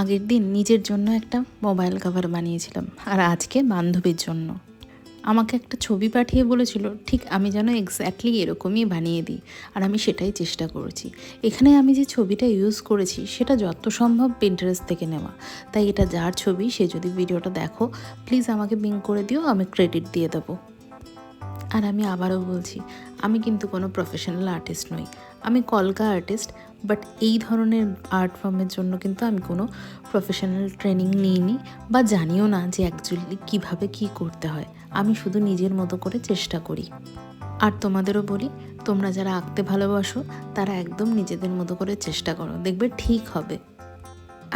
আগের দিন নিজের জন্য একটা মোবাইল কভার বানিয়েছিলাম, আর আজকে বান্ধবীর জন্য। আমাকে একটা ছবি পাঠিয়ে বলেছিল, ঠিক আমি যেন এক্স্যাক্টলি এরকমই বানিয়ে দিই। আর আমি সেটাই চেষ্টা করেছি। এখানে আমি যে ছবিটা ইউজ করেছি, সেটা যত সম্ভব পিন্টারেস্ট থেকে নেওয়া। তাই এটা যার ছবি, সে যদি ভিডিওটা দেখো প্লিজ আমাকে বিং করে দিও, আমি ক্রেডিট দিয়ে দেবো। আর আমি আবারও বলছি, আমি কিন্তু কোনো প্রফেশনাল আর্টিস্ট নই। আমি কলকা আর্টিস্ট বাট এই ধরনের আর্ট ফর্মের জন্য কিন্তু আমি কোনো প্রফেশনাল ট্রেনিং নিইনি বা জানিও না যে অ্যাকচুয়ালি কীভাবে কী করতে হয়। আমি শুধু নিজের মতো করে চেষ্টা করি। আর তোমাদেরও বলি, তোমরা যারা আঁকতে ভালোবাসো, তারা একদম নিজেদের মতো করে চেষ্টা করো। দেখবে ঠিক হবে।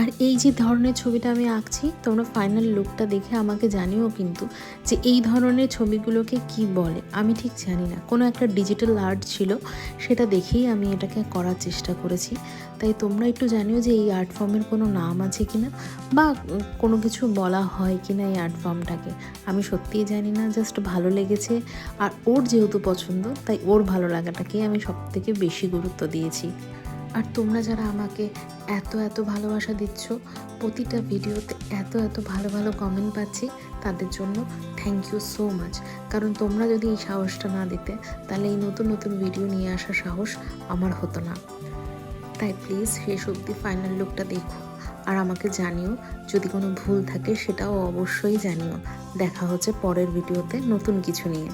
আর এই যে ধরনের ছবিটা আমি আঁকছি, তোমরা ফাইনাল লুকটা দেখে আমাকে জানিও কিন্তু যে এই ধরনের ছবিগুলোকে কি বলে। আমি ঠিক জানি না, কোনো একটা ডিজিটাল আর্ট ছিল, সেটা দেখেই আমি এটাকে করার চেষ্টা করেছি। তাই তোমরা একটু জানিও যে এই আর্ট ফর্মের কোনো নাম আছে কিনা, বা কোনো কিছু বলা হয় কি না এই আর্ট ফর্মটাকে আমি সত্যিই জানি না জাস্ট ভালো লেগেছে, আর ওর যেহেতু পছন্দ, তাই ওর ভালো লাগাটাকেই আমি সবথেকে বেশি গুরুত্ব দিয়েছি। আর তোমরা যারা আমাকে এত এত ভালোবাসা দিচ্ছ, প্রতিটা ভিডিওতে এত এত ভালো ভালো কমেন্ট পাচ্ছি, তাদের জন্য থ্যাংক ইউ সো মাচ কারণ তোমরা যদি এই সাহসটা না দিতে, তাহলে এই নতুন নতুন ভিডিও নিয়ে আসার সাহস আমার হতো না। তাই প্লিজ শেষ অবধি ফাইনাল লুকটা দেখো আর আমাকে জানিও, যদি কোনো ভুল থাকে সেটাও অবশ্যই জানিও। দেখা হচ্ছে পরের ভিডিওতে নতুন কিছু নিয়ে।